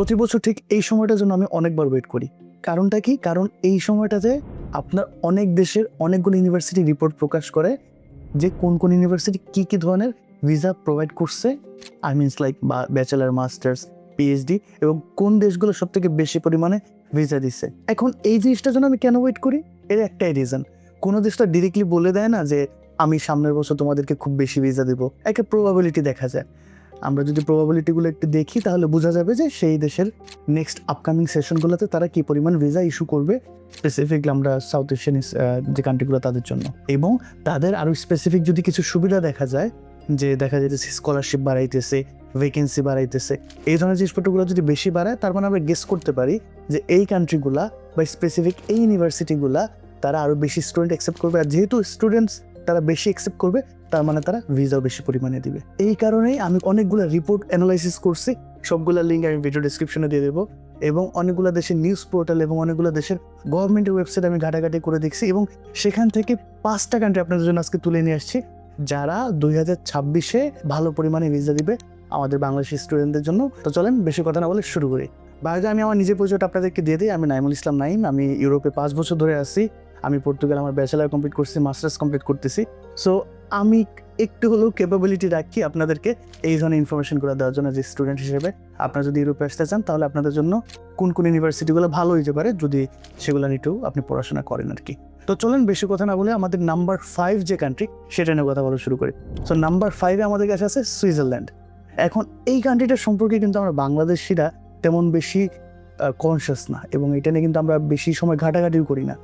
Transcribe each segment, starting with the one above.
প্রতি বছর ঠিক এই সময়টার জন্য আমি অনেকবার ওয়েট করি। কারণটা কি? কারণ এই সময়টাতে আপনার অনেক দেশের অনেকগুলো ইউনিভার্সিটি রিপোর্ট প্রকাশ করে যে কোন কোন ইউনিভার্সিটি কী কী ধরনের ভিসা প্রোভাইড করছে। আই মিনস লাইক বা ব্যাচেলার মাস্টার্স পিএইচডি এবং কোন দেশগুলো সব থেকে বেশি পরিমাণে ভিসা দিচ্ছে। এখন এই জিনিসটার জন্য আমি কেন ওয়েট করি? এর একটাই রিজন কোনো দেশটা ডিরেক্টলি বলে দেয় না যে, আমি সামনের বছর তোমাদেরকে খুব বেশি ভিসা দেবো। একটা প্রবাবিলিটি দেখা যায়। আমরা যদি প্রবাবিলিটিগুলো একটু দেখি, তাহলে বোঝা যাবে যে সেই দেশের নেক্সট আপকামিং সেশনগুলোতে তারা কি পরিমাণ ভিসা ইস্যু করবে স্পেসিফিকলি আমরা সাউথ এশিয়ান যে কান্ট্রিগুলো তাদের জন্য। এবং তাদের আরও স্পেসিফিক যদি কিছু সুবিধা দেখা যায়, যে দেখা যাইতেছে স্কলারশিপ বাড়াইতেছে ভ্যাকেন্সি বাড়াইতেছে, এই ধরনের জিনিসপত্রগুলো যদি বেশি বাড়ায়, তার মানে আমরা গেস করতে পারি যে এই কান্ট্রিগুলা বা স্পেসিফিক এই ইউনিভার্সিটিগুলা তারা আরও বেশি স্টুডেন্ট অ্যাকসেপ্ট করবে। আর যেহেতু স্টুডেন্টস তারা বেশি অ্যাকসেপ্ট করবে, তার মানে তারা ভিসাও বেশি পরিমাণে দিবে। এই কারণেই আমি অনেকগুলো রিপোর্ট অ্যানালাইসিস করছি, সবগুলো লিঙ্ক আমি ভিডিও ডিসক্রিপশনে দিয়ে দেবো, এবং অনেকগুলো দেশের নিউজ পোর্টাল এবং অনেকগুলো দেশের গভর্নমেন্টের ওয়েবসাইট আমি ঘাটাঘাটি করে দেখছি, এবং সেখান থেকে পাঁচটা কান্ট্রি আপনাদের জন্য আজকে তুলে নিয়ে আসছি, যারা দুই হাজার ছাব্বিশে ভালো পরিমাণে ভিসা দিবে আমাদের বাংলাদেশি স্টুডেন্টদের জন্য। তো চলেন, বেশি কথা না বলে শুরু করি। বাইরে আমি আমার নিজের পরিচয়টা আপনাদেরকে দিয়ে দিই, আমি নাইমুল ইসলাম নাইম, আমি ইউরোপে পাঁচ বছর ধরে আছি আমি পর্তুগাল আমার ব্যাচেলার কমপ্লিট করছি মাস্টার্স কমপ্লিট করতেছি। সো আমি একটু হলেও ক্যাপাবিলিটি রাখি আপনাদেরকে এই ধরনের ইনফরমেশনগুলো দেওয়ার জন্য যে স্টুডেন্ট হিসেবে। আপনারা যদি ইউরোপে আসতে চান, তাহলে আপনাদের জন্য কোন কোন ইউনিভার্সিটিগুলো ভালো হইতে পারে, যদি সেগুলো নিয়েও আপনি পড়াশোনা করেন আর কি তো চলেন বেশি কথা না বলে আমাদের নাম্বার ফাইভ যে কান্ট্রি সেটা নিয়ে কথা বলা শুরু করি। সো নাম্বার ফাইভে আমাদের কাছে আছে সুইজারল্যান্ড এখন এই কান্ট্রিটার সম্পর্কে কিন্তু আমরা বাংলাদেশিরা তেমন বেশি কনসিয়াস না এবং এটা নিয়ে কিন্তু আমরা বেশি সময় ঘাটাঘাটিও করি না।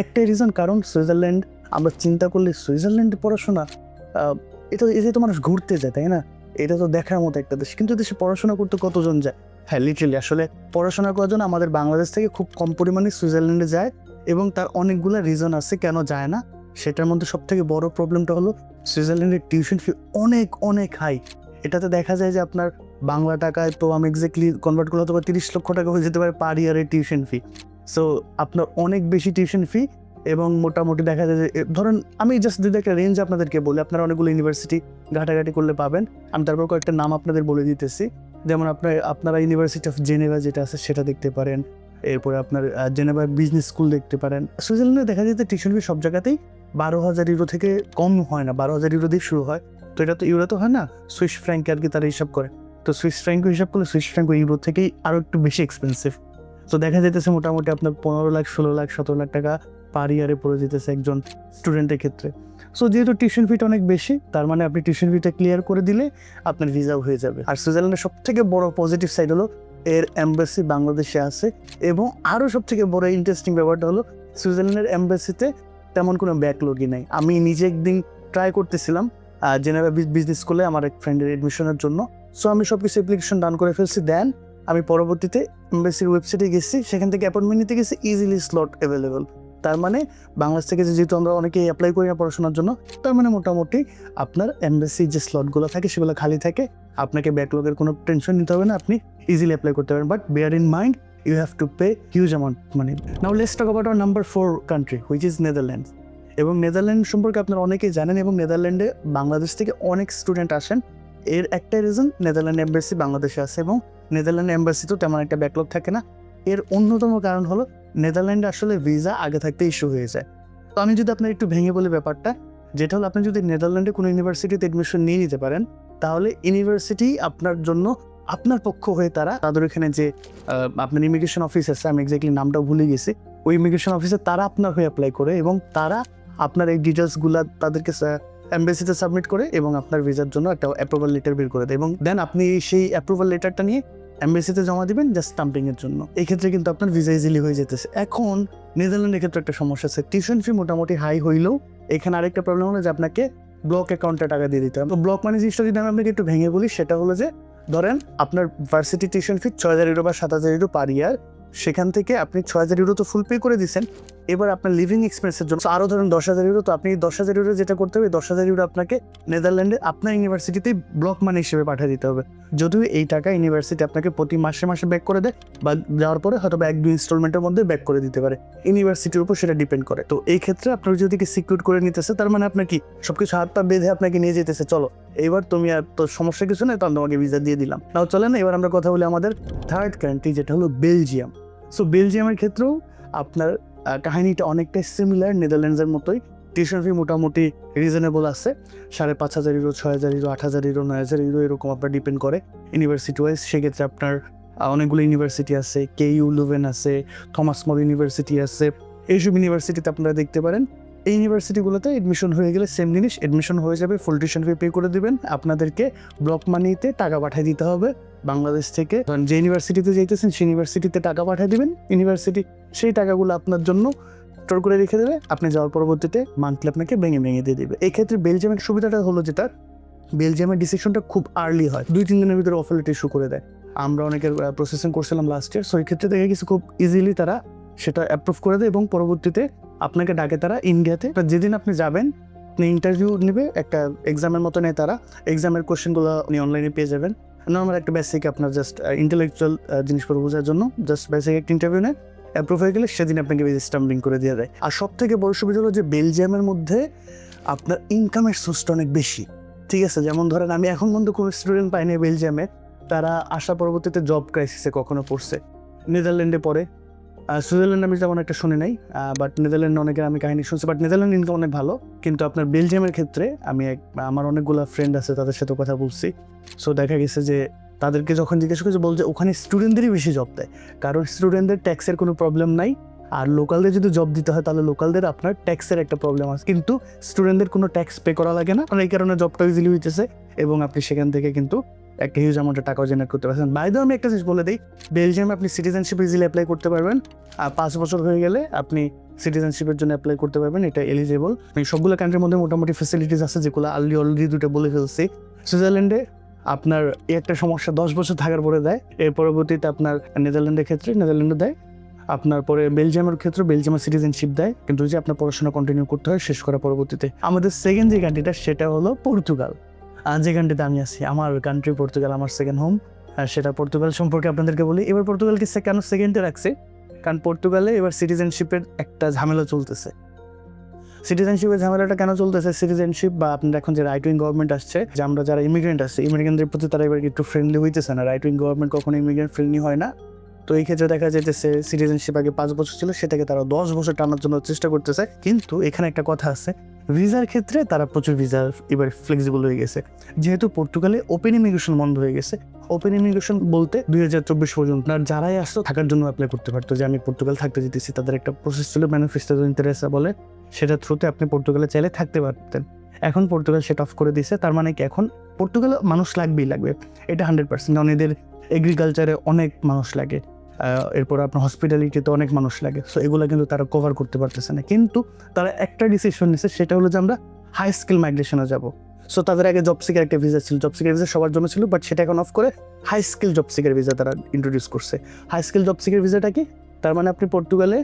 একটাই রিজন কারণ সুইজারল্যান্ড, আমরা চিন্তা করলে সুইজারল্যান্ডে পড়াশোনা এটা, এতে তো মানুষ ঘুরতে যায়, তাই না? এটা তো দেখার মতো একটা দেশ। কিন্তু দেশে পড়াশোনা করতে কতজন যায়? হ্যাঁ লিটারালি আসলে পড়াশোনা করার জন্য আমাদের বাংলাদেশ থেকে খুব কম পরিমাণে সুইজারল্যান্ডে যায় এবং তার অনেকগুলো রিজন আছে কেন যায় না। সেটার মধ্যে সব থেকে বড় প্রবলেমটা হলো সুইজারল্যান্ডের টিউশন ফি অনেক অনেক হাই এটাতে দেখা যায় যে আপনার বাংলা টাকায় তো আমি এক্স্যাক্টলি কনভার্ট করলে হয়তো বা তিরিশ লক্ষ টাকা হয়ে যেতে পারে পার ইয়ারের টিউশন ফি সো আপনার অনেক বেশি টিউশন ফি এবং মোটামুটি দেখা যায় যে ধরুন আমি জাস্ট যদি একটা রেঞ্জ আপনাদেরকে বলি, আপনারা অনেকগুলো ইউনিভার্সিটি ঘাটাঘাটি করলে পাবেন। আমি তারপর কয়েকটা নাম আপনাদের বলে দিতেছি। যেমন আপনার, আপনারা ইউনিভার্সিটি অফ জেনেভা যেটা আছে সেটা দেখতে পারেন। এরপরে আপনার জেনেভা বিজনেস স্কুল দেখতে পারেন। সুইজারল্যান্ডে দেখা যায় যে টিউশন ফি সব জায়গাতেই বারো হাজার ইউরো থেকে কম হয় না, বারো হাজার ইউরো দিয়ে শুরু হয়। তো এটা তো ইউরো তো হয় না সুইস ফ্র্যাঙ্ক আর কি তারা হিসাব করে। তো সুইস ফ্র্যাঙ্ক হিসাব করলে সুইস ফ্র্যাঙ্ক ইউরো থেকেই আরও একটু বেশি এক্সপেন্সিভ তো দেখা যেতেছে মোটামুটি আপনার পনেরো লাখ, ষোলো লাখ, সতেরো লাখ টাকা পার ইয়ারে পড়ে যেতেছে একজন স্টুডেন্টের ক্ষেত্রে। সো যেহেতু টিউশন ফিটা অনেক বেশি, তার মানে আপনি টিউশন ফিটা ক্লিয়ার করে দিলে আপনার ভিসাও হয়ে যাবে। আর সুইজারল্যান্ডের সব থেকে বড় পজিটিভ সাইড হলো এর এম্বাসি বাংলাদেশে আছে এবং আরও সব থেকে বড় ইন্টারেস্টিং ব্যাপারটা হলো সুইজারল্যান্ডের এম্বাসিতে তেমন কোনো ব্যাকলগই নাই। আমি নিজে একদিন ট্রাই করতেছিলাম জেনেভা বিজনেস স্কুলে আমার এক ফ্রেন্ডের এডমিশনের জন্য। সো আমি সব কিছু অ্যাপ্লিকেশন ডান করে ফেলছি দেন আমি পরবর্তীতে এম্বাসির ওয়েবসাইটে গেছি, সেখান থেকে অ্যাপয়েন্টমেন্ট নিতে গেছি ইজিলি স্লট অ্যাভেলেবল তার মানে বাংলাদেশ থেকে যেহেতু আমরা অনেকে অ্যাপ্লাই করি না পড়াশোনার জন্য, তার মানে মোটামুটি আপনার এম্বাসি যে স্লটগুলো থাকে, সেগুলো খালি থাকে। আপনাকে ব্যাকলগের কোনো টেনশন নিতে হবে না, আপনি ইজিলি অ্যাপ্লাই করতে পারেন। But bear in mind you have to pay huge amount money now let's talk about R number four country which is Netherlands এবং নেদারল্যান্ড সম্পর্কে আপনারা অনেকেই জানেন এবং নেদারল্যান্ডে বাংলাদেশ থেকে অনেক স্টুডেন্ট আসেন। এর একটাই রিজন নেদারল্যান্ড এম্বাসি বাংলাদেশে আছে এবং নেদারল্যান্ড এম্বাসিতেও তেমন একটা ব্যাকলগ থাকে না। এর অন্যতম কারণ হলো নেদারল্যান্ডে আসলে ভিসা আগে থাকতে ইস্যু হয়ে যায়। তো আমি যদি আপনার একটু ভেঙে বলি ব্যাপারটা, যেটা হলো আপনি যদি নেদারল্যান্ডে কোনো ইউনিভার্সিটিতে এডমিশন নিয়ে নিতে পারেন, তাহলে ইউনিভার্সিটি আপনার জন্য, আপনার পক্ষ হয়ে তারা, তাদের এখানে যে আপনার ইমিগ্রেশন অফিস আছে, আমি এক্স্যাক্টলি নামটাও ভুলে গেছি, ওই ইমিগ্রেশন অফিসে তারা আপনার হয়ে অ্যাপ্লাই করে এবং তারা আপনার এই ডিটেলসগুলো তাদেরকে এম্বাসিতে সাবমিট করে এবং আপনার ভিসার জন্য একটা অ্যাপ্রুভাল লেটার বের করে দেয় এবং দেন আপনি সেই অ্যাপ্রুভাল লেটারটা নিয়ে এম্বাসিতে জমা দিবেন জাস্ট স্টাম্পিং এর জন্য। এই ক্ষেত্রে কিন্তু আপনার ভিসা ইজিলি হয়ে যেতেছে। এখন নেদারল্যান্ডের ক্ষেত্রে একটা সমস্যা আছে। টিউশন ফি মোটামুটি হাই হইলেও এখানে আরেকটা প্রবলেম হলো যে আপনাকে ব্লক অ্যাকাউন্টে টাকা দিয়ে দিতে হবে। তো ব্লক মানে জিনিসটা যদি আমি আপনাকে একটু ভেঙে বলি, সেটা হলো যে ধরেন আপনার ভার্সিটি টিউশন ফি ছয় হাজার ইউরো বা সাত হাজার ইউরো পার ইয়ার সেখান থেকে আপনি ছয় হাজার ইউরো তো ফুল পে করে দিচ্ছেন এবার আপনার লিভিং এক্সপেন্সের জন্য আরও ধরেন দশ হাজার ইউরো তো আপনি দশ হাজার ইউরো যেটা করতে হবে, দশ হাজার ইউরো আপনাকে নেদারল্যান্ডে আপনার ইউনিভার্সিটিতেই ব্লক মানি হিসেবে পাঠিয়ে দিতে হবে। যদিও এই টাকা ইউনিভার্সিটি আপনাকে প্রতি মাসে মাসে ব্যাক করে দেয় বা যাওয়ার পরে হয়তো বা এক দুই ইনস্টলমেন্টের মধ্যে ব্যাক করে দিতে পারে। ইউনিভার্সিটির উপর সেটা ডিপেন্ড করে। তো এই ক্ষেত্রে আপনার যদি কি সিকিউর করে নিতেছে, তার মানে আপনার কি, সবকিছু হাত পা বেঁধে আপনাকে নিয়ে যেতেছে, চলো। এবার তুমি আর তো সমস্যা কিছু নেই তখন তোমাকে ভিসা দিয়ে দিলাম। নাও চলে না এবার আমরা কথা বলি আমাদের থার্ড কান্ট্রি যেটা হলো বেলজিয়াম সো বেলজিয়ামের ক্ষেত্রেও আপনার কাহিনীটা অনেকটাই সিমিলার নেদারল্যান্ডসের মতোই। টিউশন ফি মোটামুটি রিজনেবল আছে। সাড়ে পাঁচ হাজার ইউরো ছয় হাজার ইউরো আট হাজার ইউরো নয় হাজার ইউরো এরকম আপনার ডিপেন্ড করে। ইউনিভার্সিটি ওয়াইজ সেক্ষেত্রে আপনার অনেকগুলো ইউনিভার্সিটি আছে। কে ইউ লুভেন আছে থমাস মল ইউনিভার্সিটি আছে। এইসব ইউনিভার্সিটিতে আপনারা দেখতে পারেন। এই ইউনিভার্সিটিগুলোতে এডমিশন হয়ে গেলে সেম জিনিস এডমিশন হয়ে যাবে ফুল টিউশন ফি পে করে দেবেন। আপনাদেরকে ব্লক মানিতে টাকা পাঠিয়ে দিতে হবে। বাংলাদেশ থেকে। যে ইউনিভার্সিটিতে যাইতেছেন সেই ইউনিভার্সিটিতে টাকা পাঠিয়ে দিবেন। ইউনিভার্সিটি সেই টাকাগুলো আপনার জন্য স্টোর করে রেখে দেবে। আপনি যাওয়ার পরবর্তীতে মান্থলি আপনাকে ভেঙে ভেঙে দিয়ে দেবে। এক্ষেত্রে বেলজিয়ামের সুবিধাটা হলো যেটা বেলজিয়ামের ডিসিশনটা খুব আর্লি হয়। দুই, তিন দিনের ভিতরে অফার ইস্যু করে দেয়। আমরা অনেকের প্রসেসিং করছিলাম লাস্ট ইয়ার সো এই ক্ষেত্রে দেখে গেছে খুব ইজিলি তারা সেটা অ্যাপ্রুভ করে দেয় এবং পরবর্তীতে আপনাকে ডাকে তারা ইন্ডিয়াতে যেদিন আপনি যাবেন, আপনি ইন্টারভিউ নেবে, একটা এক্সামের মতো নেয় তারা। এক্সামের কোশ্চেনগুলো আপনি অনলাইনে পেয়ে যাবেন। নর্মাল একটা বেসিক আপনার জাস্ট ইন্টেলেকচুয়াল জিনিসপত্র বোঝার জন্য জাস্ট বেসিক একটা ইন্টারভিউ নেয় অ্যাপ্রুভ হয়ে গেলে সেদিন আপনাকে স্টাম্পিং করে দিয়ে দেয়। আর সব থেকে বড় সুবিধা হলো যে বেলজিয়ামের মধ্যে আপনার ইনকামের সোর্সটা অনেক বেশি। ঠিক আছে? যেমন ধরেন আমি এখন পর্যন্ত কোনো স্টুডেন্ট পাইনি বেলজিয়ামে তারা আসা পরবর্তীতে জব ক্রাইসিসে কখনো পড়ছে। নেদারল্যান্ডে পড়ে সুইজারল্যান্ড আমি তেমন একটা শুনি নাই বাট নেদারল্যান্ড অনেকের আমি কাহিনী শুনছি বাট নেদারল্যান্ড ইনকাম অনেক ভালো, কিন্তু আপনার বেলজিয়ামের ক্ষেত্রে আমি এক, আমার অনেকগুলো ফ্রেন্ড আছে তাদের সাথে কথা বলছি। সো দেখা গেছে যে তাদেরকে যখন জিজ্ঞেস করছে, বলছে ওখানে স্টুডেন্টদেরই বেশি জব দেয়। কারণ স্টুডেন্টদের ট্যাক্সের কোনো প্রবলেম নাই, আর লোকালদের যদি জব দিতে হয়, তাহলে লোকালদের আপনার ট্যাক্সের একটা প্রবলেম আছে। কিন্তু স্টুডেন্টদের কোনো ট্যাক্স পে করা লাগে না। এই কারণে জবটা ইজিলি হইতেছে, এবং আপনি সেখান থেকে কিন্তু একটা হিউজ অ্যামাউন্টের টাকাও জেনারেট করতে পারছেন। বাইদেও আমি একটা জিনিস বলে দিই বেলজিয়ামে আপনি সিটিজেনশিপ ইজিলি অ্যাপ্লাই করতে পারবেন। আর পাঁচ বছর হয়ে গেলে আপনি সিটিজেনশিপের জন্য অ্যাপ্লাই করতে পারবেন, এটা এলিজেবল সবগুলো কান্ট্রির মধ্যে মোটামুটি ফেসিলিটিস আছে যেগুলো আর্লি অলরেডি দুটো বলে ফেলছি। সুইজারল্যান্ডে আপনার একটা সমস্যা দশ বছর থাকার পরে দেয়, এর পরবর্তীতে আপনার নেদারল্যান্ডের ক্ষেত্রে নেদারল্যান্ডে দেয়। আপনার পরে বেলজিয়ামের ক্ষেত্রে বেলজিয়ামের সিটিজেনশিপ দেয়, কিন্তু যে আপনার পড়াশোনা কন্টিনিউ করতে হয় শেষ করার পরবর্তীতে। আমাদের সেকেন্ড যে কান্ট্রিটা সেটা হলো পর্তুগাল যে কান্ট্রিতে আমি আছি, আমার কান্ট্রি পর্তুগাল আমার সেকেন্ড হোম আর সেটা পর্তুগাল সম্পর্কে আপনাদেরকে বলি। এবার পর্তুগালকে কেন সেকেন্ডে রাখছে? কারণ পর্তুগালে এবার সিটিজেনশিপের একটা ঝামেলা চলতেছে। সিটিজেনশিপের ঝামেলাটা কেন চলতেছে? সিটিজেনশিপ বা আপনার এখন যে রাইট উইং গভর্নমেন্ট আসছে, যে আমরা যারা ইমিগ্রেন্ট আছে ইমিগ্রেন্টদের প্রতি তারা এবার একটু ফ্রেন্ডলি হইতেছে না। রাইট উইং গভর্নমেন্ট কখনো ইমিগ্রেন্ট ফ্রেন্ডলি হয় না। তো এই ক্ষেত্রে দেখা যাইতেছে সিটিজেনশিপ আগে পাঁচ বছর ছিল, সেটাকে তারা দশ বছর টানার জন্য চেষ্টা করতেছে। কিন্তু এখানে একটা কথা আছে ভিসার ক্ষেত্রে তারা প্রচুর ভিসা এবার ফ্লেক্সিবল হয়ে গেছে। যেহেতু পর্তুগালে ওপেন ইমিগ্রেশন বন্ধ হয়ে গেছে ওপেন ইমিগ্রেশন বলতে দুই হাজার চব্বিশ পর্যন্ত আর যারাই আসতো থাকার জন্য অ্যাপ্লাই করতে পারতো। যে আমি পর্তুগাল থাকতে যেতেছি, তাদের একটা প্রসেস ছিল ম্যানিফেস্টো ইন্টারেস্ট বলে। সেটা থ্রুতে আপনি পর্তুগালে চাইলে থাকতে পারতেন। এখন পর্তুগাল সেটা অফ করে দিয়েছে, তার মানে কি এখন পর্তুগালে মানুষ লাগবেই লাগবে। এটা হান্ড্রেড পার্সেন্ট কারণ এদের এগ্রিকালচারে অনেক মানুষ লাগে। এরপর আপনার হসপিটালিটিতে অনেক মানুষ লাগে। সো এগুলো কিন্তু তারা কভার করতে পারতেছে না। কিন্তু তারা একটা ডিসিশন নিছে, সেটা হলো যে আমরা হাই স্কিল মাইগ্রেশনে যাব। সো তাদের আগে জব সিকার একটা ভিসা ছিল। জব সিকার ভিসা সবার জন্য ছিল বাট সেটা এখন অফ করে high skill job seeker visa তারা ইন্ট্রোডিউস করছে। হাই স্কিল জব সিকার ভিসাটা কি? তার মানে আপনি পর্তুগালে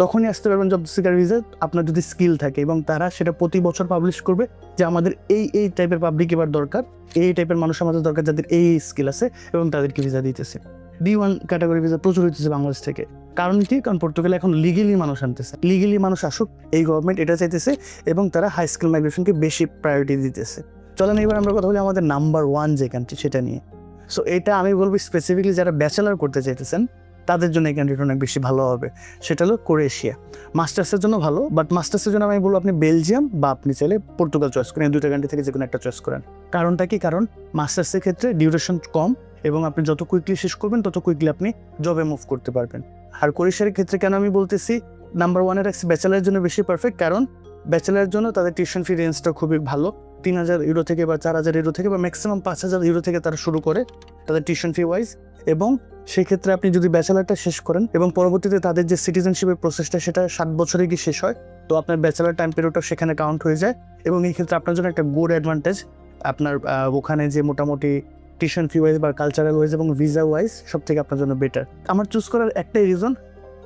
তখনই আসতে পারবেন জব সিকার ভিসা আপনার যদি স্কিল থাকে এবং তারা সেটা প্রতি বছর পাবলিশ করবে যে আমাদের এই এই টাইপের পাবলিক এবার দরকার, এই টাইপের মানুষ আমাদের দরকার যাদের এই স্কিল আছে এবং তাদেরকে ভিসা দিতেছে। ডি ওয়ান ক্যাটাগরি ভিসা প্রচুর হইতেছে বাংলাদেশ থেকে। কারণ কি? কারণ পর্তুগালে এখন লিগেলি মানুষ আনতেছে। লিগেলি মানুষ আসুক, এই গভর্নমেন্ট এটা চাইতেছে এবং তারা হাই স্কিল মাইগ্রেশনকে বেশি প্রায়োরিটি দিতেছে। চলেন এবার আমরা কথা বলি আমাদের নাম্বার ওয়ান যে কান্ট্রি সেটা নিয়ে। সো এটা আমি বলব স্পেসিফিকলি যারা ব্যাচেলার করতে চাইতেছেন, তাদের জন্য এই কান্ট্রিটা অনেক বেশি ভালো হবে। সেটা হলো ক্রোয়েশিয়া মাস্টার্সের জন্য ভালো বাট মাস্টার্সের জন্য আমি বলব আপনি বেলজিয়াম বা আপনি চাইলে পর্তুগাল চয়েস করেন। এই দুটো কান্ট্রি থেকে যে কোনো একটা চয়েস করেন। কারণটা কি? কারণ মাস্টার্সের ক্ষেত্রে ডিউরেশন কম এবং আপনি যত কুইকলি শেষ করবেন, তত কুইকলি আপনি জবে মুভ করতে পারবেন। আর ক্রোয়েশিয়ার ক্ষেত্রে কেন আমি বলতেছি নাম্বার ওয়ানের রাখছি ব্যাচেলারের জন্য বেশি পারফেক্ট কারণ ব্যাচেলারের জন্য তাদের টিউশন ফি রেঞ্জটা খুবই ভালো। তিন হাজার ইউরো থেকে বা চার হাজার ইউরো থেকে বা ম্যাক্সিমাম পাঁচ হাজার ইউরো থেকে তারা শুরু করে তাদের টিউশন ফি ওয়াইজ এবং সেক্ষেত্রে আপনি যদি ব্যাচেলারটা শেষ করেন এবং পরবর্তীতে তাদের যে সিটিজেনশিপের প্রসেসটা সেটা সাত বছরে গিয়ে শেষ হয়, তো আপনার ব্যাচেলার টাইম পিরিয়ডটা সেখানে কাউন্ট হয়ে যায়। এবং এই ক্ষেত্রে আপনার জন্য একটা গুড অ্যাডভান্টেজ আপনার ওখানে যে মোটামুটি টিউশন ফি ওয়াইজ বা কালচারাল ওয়াইজ এবং ভিসা ওয়াইজ সব থেকে আপনার জন্য বেটার আমার চুজ করার একটাই রিজন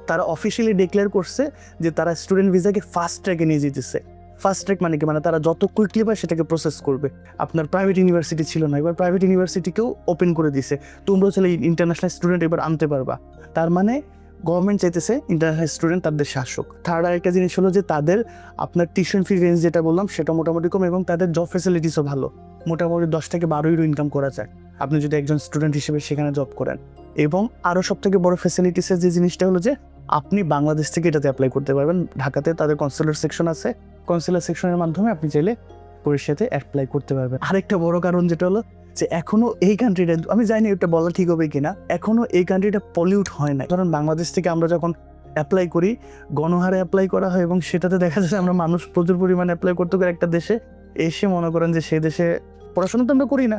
তারা অফিসিয়ালি ডিক্লেয়ার করছে যে তারা স্টুডেন্ট ভিসাকে ফাস্ট ট্র্যাকে নিয়ে যেতেছে। ফার্স্ট ট্র্যাক মানে কি? মানে তারা যত কুইকলি পায় সেটাকে প্রসেস করবে। আপনার প্রাইভেট ইউনিভার্সিটি ছিল না, এবার প্রাইভেট ইউনিভার্সিটিকেও ওপেন করে দিছে। তোমরাও ছেলে ইন্টারন্যাশনাল স্টুডেন্ট এবার আনতে পারবা। তার মানে গভর্নমেন্ট চাইতেছে ইন্টারন্যাশনাল স্টুডেন্ট তাদের শাসক। থার্ড আরেকটা জিনিস হলো যে তাদের আপনার টিউশন ফি রেঞ্জ যেটা বললাম, সেটা মোটামুটি কম এবং তাদের জব ফেসিলিটিসও ভালো। মোটামুটি দশ থেকে বারো ইউরো ইনকাম করা যায়, আপনি যদি একজন স্টুডেন্ট হিসেবে সেখানে জব করেন। এবং আরও সব থেকে বড় ফেসিলিটিসের যে জিনিসটা হলো যে, আপনি বাংলাদেশ থেকে এটাতে অ্যাপ্লাই করতে পারবেন। ঢাকাতে তাদের কনসুলার সেকশন আছে। কনসুলার সেকশনের মাধ্যমে আপনি চাইলে পরীক্ষাতে অ্যাপ্লাই করতে পারবেন। আরেকটা বড় কারণ যেটা হলো যে এখনও এই কান্ট্রিটা আমি জানি এটা বলা ঠিক হবে কিনা, এখনও এই কান্ট্রিটা পলিউট হয় না কারণ বাংলাদেশ থেকে আমরা যখন অ্যাপ্লাই করি, গণহারে অ্যাপ্লাই করা হয় এবং সেটাতে দেখা যাচ্ছে আমরা মানুষ প্রচুর পরিমাণে অ্যাপ্লাই করতে পারি একটা দেশে এসে মনে করেন যে সেই দেশে পড়াশোনা তো আমরা করি না।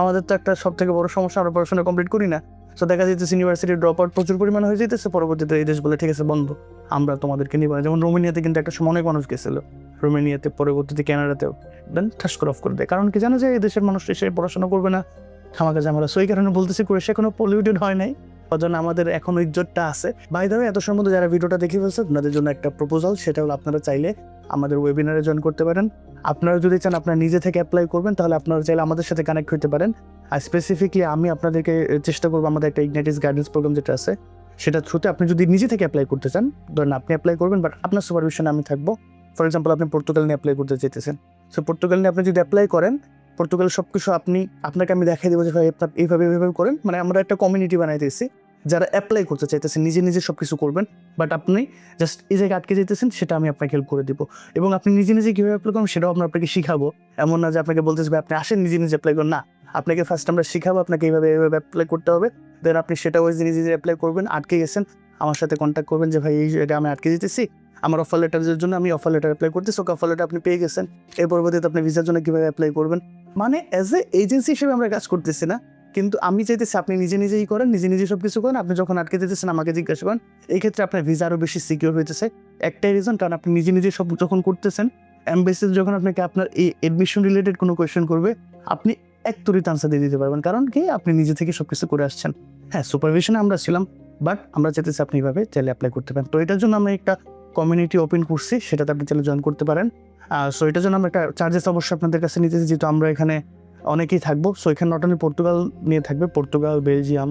আমাদের তো একটা সব থেকে বড় সমস্যা, আমরা পড়াশোনা কমপ্লিট করি না। তো দেখা যাচ্ছে ইউনিভার্সিটি ড্রপ আউট প্রচুর পরিমাণে হয়ে যেতেছে পরবর্তীতে এই দেশ বলে ঠিক আছে, বন্ধ। আমরা তোমাদেরকে নিব যেমন রোমানিয়াতে কিন্তু একটা সময় অনেক মানুষ গেছিল। রোমানিয়াতে, পরবর্তীতে কানাডাতেও দেন ঠাস করে অফ করে দেয়। কারণ কি জানো যে দেশের মানুষ এসে পড়াশোনা করবে না? খামাকা জামারা সো এই কারণে বলতেছি ক্রোয়েশিয়া কোনো পলিউটেড হয় নাই। জন্য আমাদের এখন ইজ্জতটা আছে। বাই দ্য এত সময় যারা ভিডিওটা দেখে ফেলছে, আপনাদের জন্য একটা প্রপোজাল সেটা হলো আপনারা চাইলে আমাদের ওয়েবিনারে জয়েন করতে পারেন। আপনারা যদি চান আপনারা নিজে থেকে অ্যাপ্লাই করবেন, তাহলে আপনারা চাইলে আমাদের সাথে কানেক্ট হতে পারেন। আর স্পেসিফিকলি আমি আপনাদেরকে চেষ্টা করব আমাদের একটা ইগনাইটিস গাইডেন্স প্রোগ্রাম যেটা আছে সেটা থ্রুতে আপনি যদি নিজে থেকে অ্যাপ্লাই করতে চান, ধরেন আপনি অ্যাপ্লাই করবেন বাট আপনার সুপারভিশনে আমি থাকব। ফর এক্সাম্পল আপনি পর্তুগাল নিয়ে অ্যাপ্লাই করতে চাইতেছেন। সো পর্তুগাল নিয়ে আপনি যদি অ্যাপ্লাই করেন পর্তুগাল সব কিছু আপনি, আপনাকে আমি দেখাই দেবো যে ভাই আপনার এইভাবে এইভাবে করেন। মানে আমরা একটা কমিউনিটি বানাই দিয়েছি যারা অ্যাপ্লাই করতে চাইতেছেন, নিজে নিজে সব কিছু করবেন। বাট আপনি জাস্ট এই জায়গায় আটকে যেতেছেন, সেটা আমি আপনাকে হেল্প করে দিব। এবং আপনি নিজে নিজে কীভাবে অ্যাপ্লাই করবেন, সেটাও আমরা আপনাকে শিখাবো। এমন না যে আপনাকে বলতেছি, ভাই, আপনি আসেন, নিজে নিজে অ্যাপ্লাই করুন। না। আপনাকে ফার্স্ট আমরা শিখাবো আপনাকে এইভাবে এইভাবে অ্যাপ্লাই করতে হবে। দেন আপনি সেটা ওই নিজে নিজে অ্যাপ্লাই করবেন, আটকে গেছেন। আমার সাথে কন্ট্যাক্ট করবেন যে, ভাই, এই এটা আমি আটকে যেতেছি। আমার অফার লেটারের জন্য আমি অফার লেটার অ্যাপ্লাই করতেছি। ওকে অফার লেটার আপনি পেয়ে গেছেন। এর পরবর্তীতে আপনি ভিসার জন্য কীভাবে অ্যাপ্লাই করবেন? মানে অ্যাজ এ এজেন্সি হিসেবে আমরা কাজ করতেছি না। কিন্তু আমি চাইতেছি আপনি নিজে নিজেই করেন, নিজে নিজে সব কিছু করেন। আপনি যখন আটকে যেতেছেন, আমাকে জিজ্ঞাসা করেন। এই ক্ষেত্রে আপনার ভিসা আরও বেশি সিকিউর হইতেছে। একটাই রিজন কারণ আপনি নিজে নিজে সব যখন করতেছেন অ্যাম্বাসিতে যখন আপনাকে আপনার এই এডমিশন রিলেটেড কোনো কোয়েশ্চেন করবে, আপনি এক তরিত আনসার দিয়ে দিতে পারবেন। কারণ কি? আপনি নিজে থেকে সব কিছু করে আসছেন। হ্যাঁ সুপারভিশনে আমরা ছিলাম বাট আমরা চাইতেছি আপনি এইভাবে চাইলে অ্যাপ্লাই করতে পারেন। তো এটার জন্য আমরা একটা কমিউনিটি ওপেন করছি, সেটাতে আপনি চাইলে জয়েন করতে পারেন। সো এটার জন্য আমরা একটা চার্জেস অবশ্যই আপনাদের কাছে নিতেছি যেহেতু আমরা এখানে অনেকেই থাকব। সো এখানে নট অনলি পর্তুগাল নিয়ে থাকবে পর্তুগাল বেলজিয়াম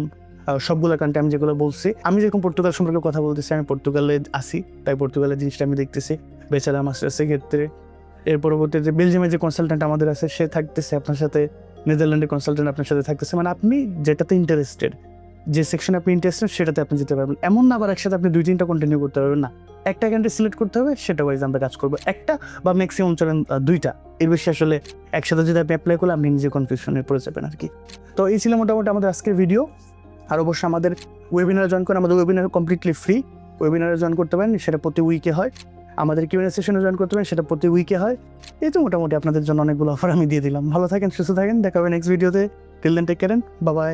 সবগুলো কান্ট্রি আমি যেগুলো বলছি, আমি যেরকম পর্তুগাল সম্পর্কে কথা বলতেছি, আমি পর্তুগালে আসি তাই পর্তুগালের জিনিসটা আমি দেখতেছি। বেচারা মাস্টার্সের ক্ষেত্রে এর পরবর্তীতে বেলজিয়ামের যে কনসালটেন্ট আমাদের আছে, সে থাকতেছে আপনার সাথে নেদারল্যান্ডের কনসালটেন্ট আপনার সাথে থাকতেছে মানে আপনি যেটাতে ইন্টারেস্টেড যে সেকশনে আপনি ইন্টারেস্টেড সেটাতে আপনি যেতে পারবেন। এমন না আবার একসাথে আপনি দুই তিনটা কন্টিনিউ করতে পারবেন, না। একটা কান্ট্রি সিলেক্ট করতে হবে, সেটা ওয়াইজ আমরা কাজ করব। একটা বা ম্যাক্সিমাম চলেন দুইটা। এর বেশি আসলে একসাথে যদি আপনি অ্যাপ্লাই করলে, আপনি নিজে কনফিউশনে পড়ে যাবেন আর কি তো এই ছিল মোটামুটি আমাদের আজকের ভিডিও আর অবশ্যই আমাদের ওয়েবিনারে জয়েন করেন আমাদের ওয়েবিনার কমপ্লিটলি ফ্রি ওয়েবিনারে জয়েন করতে পারেন, সেটা প্রতি উইকে হয়। আমাদের কিউএনএ সেশনে জয়েন করতে পারেন, সেটা প্রতি উইকে হয়। এই তো মোটামুটি আপনাদের জন্য অনেকগুলো অফার আমি দিয়ে দিলাম। ভালো থাকেন, সুস্থ থাকেন, দেখা হবে নেক্সট ভিডিওতে টিল দেন টেক কেন বাবাই